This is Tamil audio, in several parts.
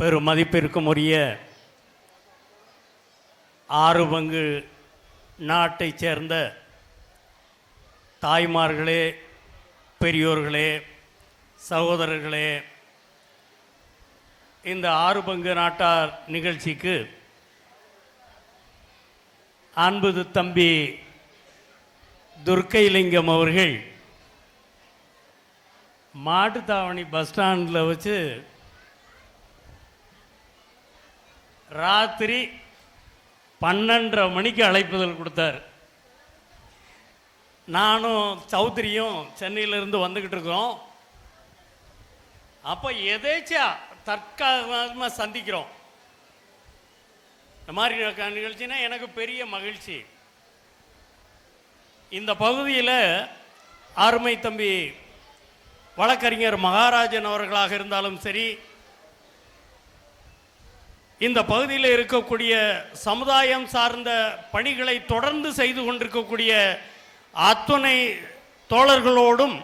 பெரும் மதிப்பிற்கும் உரிய ஆறு பங்கு நாட்டைச் சேர்ந்த தாய்மார்களே பெரியோர்களே சகோதரர்களே இந்த ஆறு பங்கு நாட்டார் நிகழ்ச்சிக்கு அன்பது தம்பி துர்க்கைலிங்கம் அவர்கள் மாட்டுத்தாவணி பஸ் ஸ்டாண்டில் வச்சு ராத்திரி பன்னெண்டரை மணிக்கு அழைப்புதல் கொடுத்தார். நானும் சௌத்ரியும் சென்னையிலேருந்து வந்துக்கிட்டு இருக்கோம் அப்போ எதேச்சா தற்காலமாக சந்திக்கிறோம். இந்த மாதிரி நிகழ்ச்சினா எனக்கு பெரிய மகிழ்ச்சி. இந்த பகுதியில் அருமை தம்பி வழக்கறிஞர் மகாராஜன் அவர்களாக இருந்தாலும் சரி இந்த பகுதியில் இருக்கக்கூடிய சமுதாயம் சார்ந்த பணிகளை தொடர்ந்து செய்து கொண்டிருக்கக்கூடிய அத்துணை தோழர்களோடும்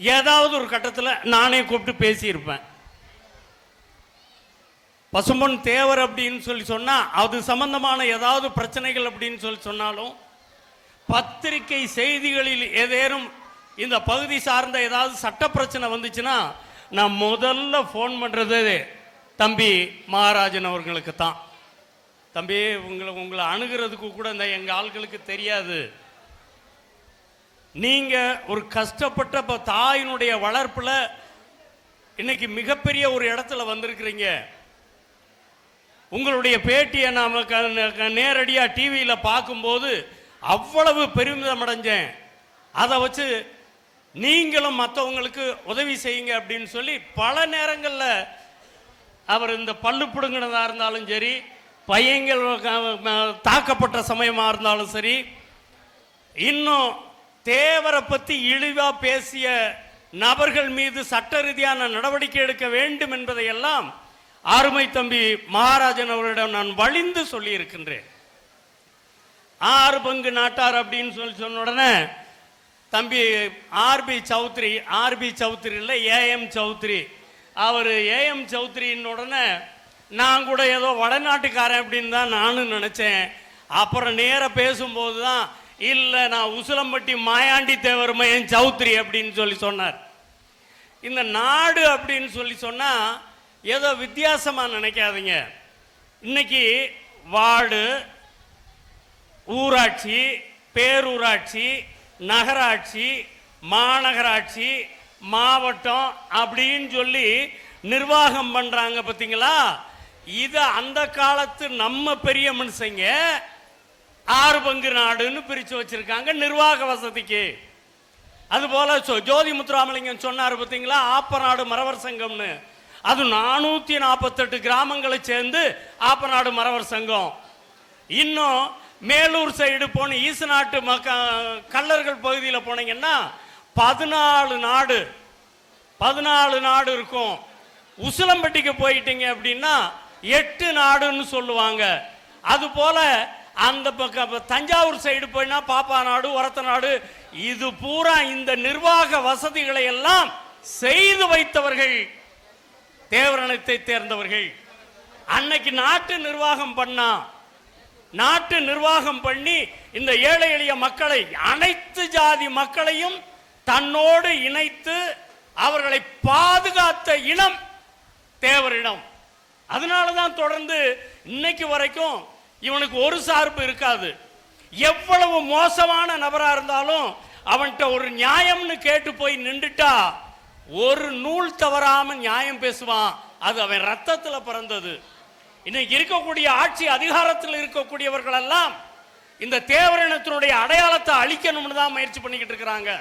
ஏதாவது ஒரு கட்டத்தில் நானே கூப்பிட்டு பேசியிருப்பேன். பசும்பொன் தேவர் அப்படின்னு சொல்லி சொன்னால் அது சம்பந்தமான ஏதாவது பிரச்சனைகள் அப்படின்னு சொல்லி சொன்னாலும் பத்திரிகை செய்திகளில் ஏதேனும் இந்த பகுதி சார்ந்த ஏதாவது சட்ட பிரச்சனை வந்துச்சுன்னா நான் முதல்ல ஃபோன் பண்ணுறது தம்பி மகாராஜன் அவர்களுக்கு தான் தம்பி உங்களை உங்களை அணுகிறதுக்கு கூட இந்த எங்கள் ஆட்களுக்கு தெரியாது. நீங்கள் ஒரு கஷ்டப்பட்ட இப்போ தாயினுடைய வளர்ப்பில் இன்னைக்கு மிகப்பெரிய ஒரு இடத்துல வந்திருக்கிறீங்க. உங்களுடைய பேட்டியை நாம் நேரடியாக டிவியில் பார்க்கும்போது அவ்வளவு பெருமிதம் அடைஞ்சேன் அதை வச்சு நீங்களும் மற்றவங்களுக்கு உதவி செய்யுங்க அப்படின்னு சொல்லி பல நேரங்களில் அவர் இந்த பல்லு பிடுங்கினதாக இருந்தாலும் சரி பையங்கள் தாக்கப்பட்ட சமயமாக இருந்தாலும் சரி இன்னும் தேவரை பற்றி இழிவாக பேசிய நபர்கள் மீது சட்ட ரீதியான நடவடிக்கை எடுக்க வேண்டும் என்பதையெல்லாம் அருமை தம்பி மகாராஜன் அவரிடம் நான் வழிந்து சொல்லியிருக்கின்றேன். ஆறு பங்கு நாட்டார் அப்படின்னு சொல்லி சொன்ன உடனே தம்பி ஆர்பி சௌத்ரி ஆர்பி சௌத்ரி இல்லை ஏஎம் சௌத்ரி அவர் ஏஎம் சௌத்ரின்னு உடனே நான் கூட ஏதோ வடநாட்டுக்காரன் அப்படின்னு தான் நானும் நினச்சேன். அப்புறம் நேராக பேசும்போது தான் இல்லை நான் உசிலம்பட்டி மாயாண்டி தேவர் மையன் சௌத்ரி? அப்படின்னு சொல்லி சொன்னார். இந்த நாடு அப்படின்னு சொல்லி சொன்னால் ஏதோ வித்தியாசமாக நினைக்காதீங்க. இன்னைக்கு வார்டு ஊராட்சி பேரூராட்சி நகராட்சி மாநகராட்சி மாவட்டம் அப்படின்னு சொல்லி நிர்வாகம் பண்ணுறாங்க பார்த்தீங்களா இது அந்த காலத்து நம்ம பெரிய மனுஷங்க ஆறு பங்கு நாடுன்னு பிரித்து வச்சுருக்காங்க நிர்வாக வசதிக்கு. அதுபோல் சோ ஜோதி முத்துராமலிங்கம் சொன்னார் பார்த்தீங்களா ஆப்பநாடு மறவர் சங்கம்னு. அது நானூற்றி நாற்பத்தெட்டு கிராமங்களை சேர்ந்து ஆப்பநாடு மறவர் சங்கம். இன்னும் மேலூர் சைடு போன ஈசநாட்டு மக்க கல்லர்கள் பகுதியில் போனீங்கன்னா பதினாலு நாடு பதினாலு நாடு இருக்கும். உசிலம்பட்டிக்கு போயிட்டீங்க அப்படின்னா எட்டு நாடுன்னு சொல்லுவாங்க. அது போல அந்த பக்கம் தஞ்சாவூர் சைடு போயினா பாப்பா நாடு ஒரத்த நாடு இது பூரா இந்த நிர்வாக வசதிகளை எல்லாம் செய்து வைத்தவர்கள் தேவரணத்தை தேர்ந்தவர்கள். அன்னைக்கு நாட்டு நிர்வாகம் பண்ணா நாட்டு நிர்வாகம் பண்ணி இந்த ஏழை எளிய மக்களை அனைத்து ஜாதி மக்களையும் தன்னோடு இணைத்து அவர்களை பாதுகாத்த இனம் தேவரிடம். அதனால தான் தொடர்ந்து இன்னைக்கு வரைக்கும் இவனுக்கு ஒரு சார்பு இருக்காது. எவ்வளவு மோசமான நபரா இருந்தாலும் அவன்கிட்ட ஒரு நியாயம்னு கேட்டு போய் நின்றுட்டா ஒரு நூல் தவறாம நியாயம் பேசுவான். அது அவன் ரத்தத்தில் பிறந்தது. இன்னைக்கு இருக்கக்கூடிய ஆட்சி அதிகாரத்தில் இருக்கக்கூடியவர்கள் எல்லாம் இந்த தேவரினத்தினுடைய அடையாளத்தை அழிக்கணும்னு தான் முயற்சி பண்ணிக்கிட்டு இருக்கிறாங்க.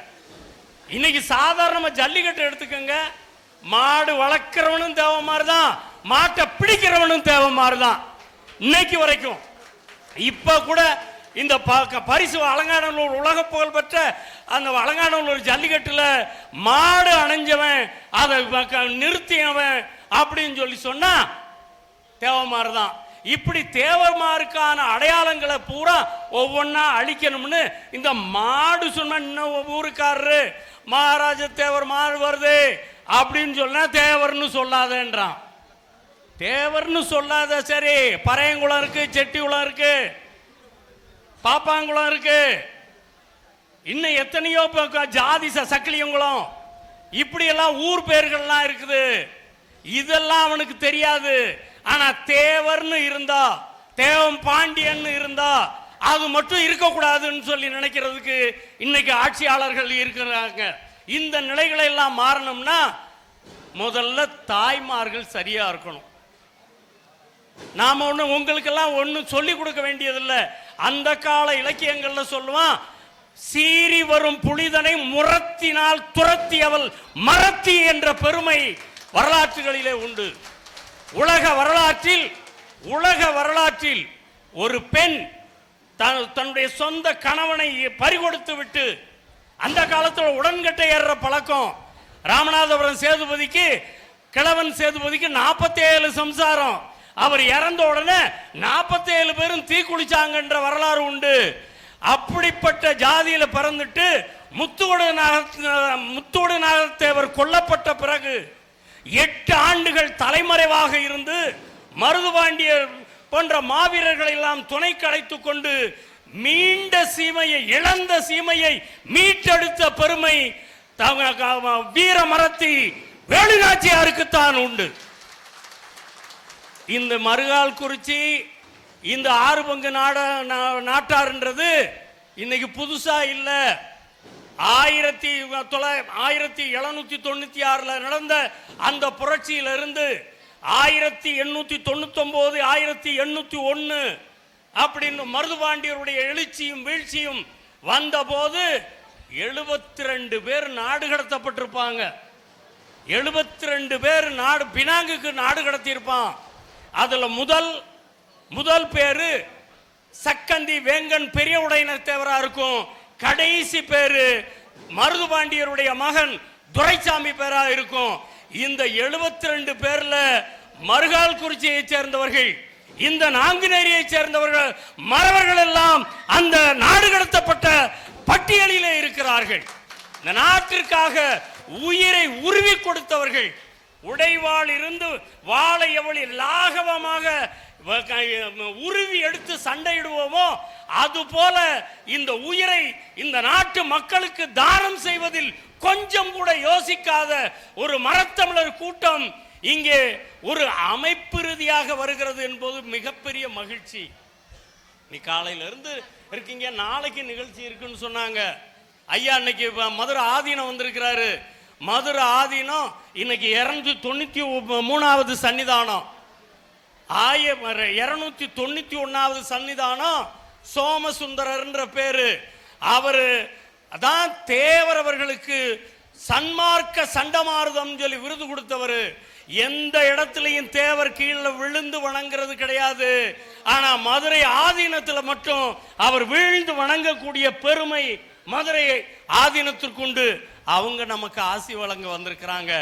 இன்னைக்கு சாதாரணமா ஜல்லிக்கட்டு எடுத்துக்கோங்க. மாடு வளர்க்கிறவனும் தேவை மாதிரிதான் மாட்டை பிடிக்கிறவனும் தேவை மாதிரிதான் இன்னைக்கு வரைக்கும். இப்ப கூட இந்த ப- பரிசு அலங்காநல்லூர் உலக புகழ் பெற்ற அந்த அலங்காநல்லூர் ஜல்லிக்கட்டுல மாடு அணைஞ்சவன் அதை நிறுத்தியவன் அப்படின்னு சொல்லி சொன்னா தேவமாறு தான் இப்படி தேவமாருக்கான அடையாளங்களை பூரா ஒவ்வொன்றா அழிக்கணும்னு இந்த மாடு சொன்ன இன்னும் ஊருக்காரரு மகாராஜ தேவர் மாறு வருது அப்படின்னு சொன்னா தேவர்னு சொல்லாதேன்றான். தேவர்னு சொல்லாத சரி பறையங்குளம் இருக்கு செட்டிகுளம் இருக்கு பாப்பாங்குளம் இருக்கு. இன்னும் எத்தனையோ பக்கம் ஜாதி ச- சக்கிலியங்குளம். இப்படியெல்லாம் ஊர் பேர்கள்லாம் இருக்குது. இதெல்லாம் அவனுக்கு தெரியாது. ஆனா தேவர்னு இருந்தா தேவம் பாண்டியன்னு இருந்தா அது மட்டும் இருக்கக்கூடாதுன்னு சொல்லி நினைக்கிறதுக்கு இன்னைக்கு ஆட்சியாளர்கள் இருக்கிறாங்க. இந்த நிலைகளை எல்லாம் மாறணும்னா முதல்ல தாய்மார்கள் சரியா இருக்கணும். நாம ஒண்ணு உங்களுக்கெல்லாம் ஒண்ணும் சொல்லி கொடுக்க வேண்டியதில்லை. அந்த கால இலக்கியங்கள்ல சொல்லுவான் சீறி வரும் புனிதனை முரத்தினால் துரத்தியவள் மரத்தி என்ற பெருமை வரலாற்றுகளிலே உண்டு. உலக வரலாற்றில் உலக வரலாற்றில் ஒரு பெண் தன்னுடைய சொந்த கணவனை பறிகொடுத்து விட்டு அந்த காலத்தில் உடன்கட்டை ஏறுற பழக்கம். ராமநாதபுரம் சேதுபதிக்கு கிழவன் சேதுபதிக்கு 47 சம்சாரம். அவர் இறந்த உடனே 47 பேரும் தீக்குளிச்சாங்கன்ற வரலாறு உண்டு. அப்படிப்பட்ட ஜாதியில பிறந்துட்டு முத்துவடு நாக முத்துவடு நாகத்தேவர் கொல்லப்பட்ட பிறகு எட்டு ஆண்டுகள் தலைமறைவாக இருந்து மருதுபாண்டியர் போன்ற மாவீரர்களை எல்லாம் துணை கலைத்துக் கொண்டு மீண்ட சீமையை இழந்த சீமையை மீட்டெடுத்த பெருமை க- வீர மரத்தி வேலுநாச்சியாருக்குத்தான் உண்டு. இந்த மறுகால் குறிச்சி இந்த ஆறு பங்கு நாட நா- நாட்டார்ன்றது இன்னைக்கு புதுசா இல்லை. ஆயிரத்தி தொள்ளாயிரம் ஆயிரத்தி எழுநூத்தி தொண்ணூத்தி ஆறுல நடந்த அந்த புரட்சியிலிருந்து ஆயிரத்தி எண்ணூத்தி தொண்ணூத்தி ஆயிரத்தி எண்ணூத்தி ஒன்னு அப்படின்னு மருதுபாண்டியருடைய எழுச்சியும் வீழ்ச்சியும் வந்தபோது எழுபத்தி ரெண்டு பேர் நாடு கடத்தப்பட்டிருப்பாங்க. எழுபத்தி ரெண்டு பேர் நாடு பினாங்குக்கு நாடு கடத்தியிருப்பான். அதில் முதல் முதல் பேர் சக்கந்தி வேங்கன் பெரிய உடையினர் தேவராக இருக்கும். கடைசி பேரு மருதுபாண்டியருடைய மகன் துரைசாமி பேரா இருக்கும். இந்த 72 ரெண்டு பேர்ல மருகால் குறிச்சியை சேர்ந்தவர்கள் இந்த நாங்குநேரியை சேர்ந்தவர்கள் மறவர்கள் எல்லாம் அந்த நாடு கடத்தப்பட்ட பட்டியலிலே இருக்கிறார்கள். இந்த நாட்டிற்காக உயிரை உருவி கொடுத்தவர்கள் உடைவாள் இருந்து வாளை எவ்வளவு லாகவமாக உருவி எடுத்து சண்டையிடுவோமோ? அது போல இந்த உயிரை இந்த நாட்டு மக்களுக்கு தானம் செய்வதில் கொஞ்சம் கூட யோசிக்காத ஒரு மரத்தமிழர் கூட்டம் இங்கே ஒரு அமைப்பு ரீதியாக வருகிறது என்பது மிகப்பெரிய மகிழ்ச்சி. நீ காலையில இருந்து இருக்கீங்க நாளைக்கு நிகழ்ச்சி இருக்குன்னு சொன்னாங்க. ஐயா இன்னைக்கு வ- மதுரை ஆதீனம் வந்திருக்கிறாரு. மதுரை ஆதீனம் இன்னைக்கு இருநூத்தி தொண்ணூத்தி மூணாவது சன்னிதானம். ஆய இருநூத்தி தொண்ணூத்தி ஒன்னாவது சன்னிதானம் சோமசுந்தரர்ன்ற பேரு. அவரு அதான் தேவர் அவர்களுக்கு சன்மார்க்க சண்டமாருதம் சொல்லி விருது கொடுத்தவர். எந்த இடத்துலையும் தேவர் கீழே விழுந்து வணங்குறது கிடையாது. ஆனா மதுரை ஆதீனத்துல மட்டும் அவர் வீழ்ந்து வணங்கக்கூடிய பெருமை மதுரை ஆதீனத்திற்குண்டு அவங்க நமக்கு ஆசி வழங்க வந்திருக்கிறாங்க.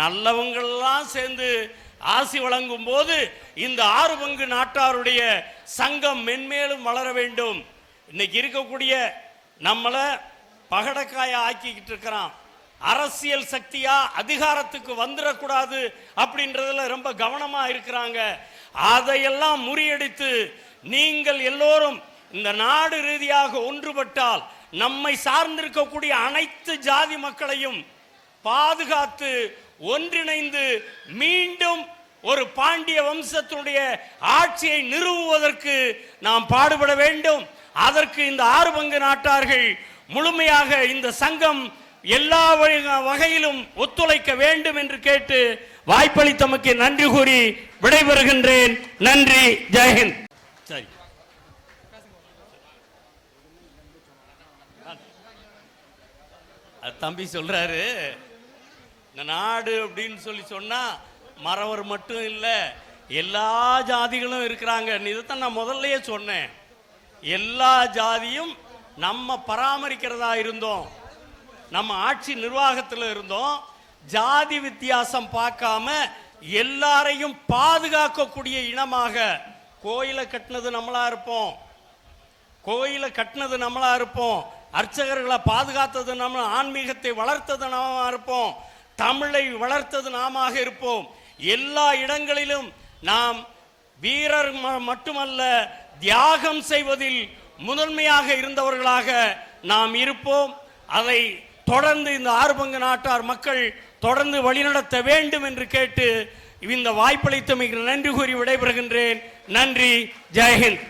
நல்லவங்கள்லாம் சேர்ந்து ஆசி வழங்கும் போது இந்த ஆறு பங்கு நாட்டாருடைய சங்கம் மென்மேலும் வளர வேண்டும். இன்னைக்கு இருக்கக்கூடிய நம்மளை பகடக்காய ஆக்கிக்கிட்டு இருக்கிறான். அரசியல் சக்தியா அதிகாரத்துக்கு வந்துடக்கூடாது அப்படின்றதுல ரொம்ப கவனமா இருக்கிறாங்க. அதையெல்லாம் முறியடித்து நீங்கள் எல்லோரும் இந்த நாடு ரீதியாக ஒன்றுபட்டால் நம்மை சார்ந்திருக்கக்கூடிய அனைத்து ஜாதி மக்களையும் பாதுகாத்து ஒன்றிணைந்து மீண்டும் ஒரு பாண்டிய வம்சத்தினுடைய ஆட்சியை நிறுவுவதற்கு நாம் பாடுபட வேண்டும். அதற்கு இந்த ஆறு பங்கு நாட்டார்கள் முழுமையாக இந்த சங்கம் எல்லா வகையிலும் ஒத்துழைக்க வேண்டும் என்று கேட்டு வாய்ப்பளித்தமக்கு நன்றி கூறி விடைபெறுகின்றேன். நன்றி. ஜெயஹிந்த் சரி. தம்பி சொல்றாரு இந்த நாடு அப்படின்னு சொல்லி சொன்னால் மறவர் மட்டும் இல்லை எல்லா ஜாதிகளும் இருக்கிறாங்க. இதைத்தான் நான் முதல்லயே சொன்னேன். எல்லா ஜாதியும் நம்ம பராமரிக்கிறதா இருந்தோம். நம்ம ஆட்சி நிர்வாகத்தில் இருந்தோம். ஜாதி வித்தியாசம் பார்க்காம எல்லாரையும் பாதுகாக்கக்கூடிய இனமாக கோயிலை கட்டினது நம்மளா இருப்போம். கோயிலை கட்டினது நம்மளா இருப்போம். அர்ச்சகர்களை பாதுகாத்தது நம்ம ஆன்மீகத்தை வளர்த்தது நம்ம இருப்போம். தமிழை வளர்த்தது நாம இருப்போம். எல்லா இடங்களிலும் நாம் வீரர் ம- மட்டுமல்ல தியாகம் செய்வதில் முதன்மையாக இருந்தவர்களாக நாம் இருப்போம். அதை தொடர்ந்து இந்த ஆறுபங்கு நாட்டார் மக்கள் தொடர்ந்து வழிநடத்த வேண்டும் என்று கேட்டு இந்த வாய்ப்பளித்தமைக்கு நன்றி கூறி விடைபெறுகின்றேன். நன்றி. ஜெயஹிந்த்.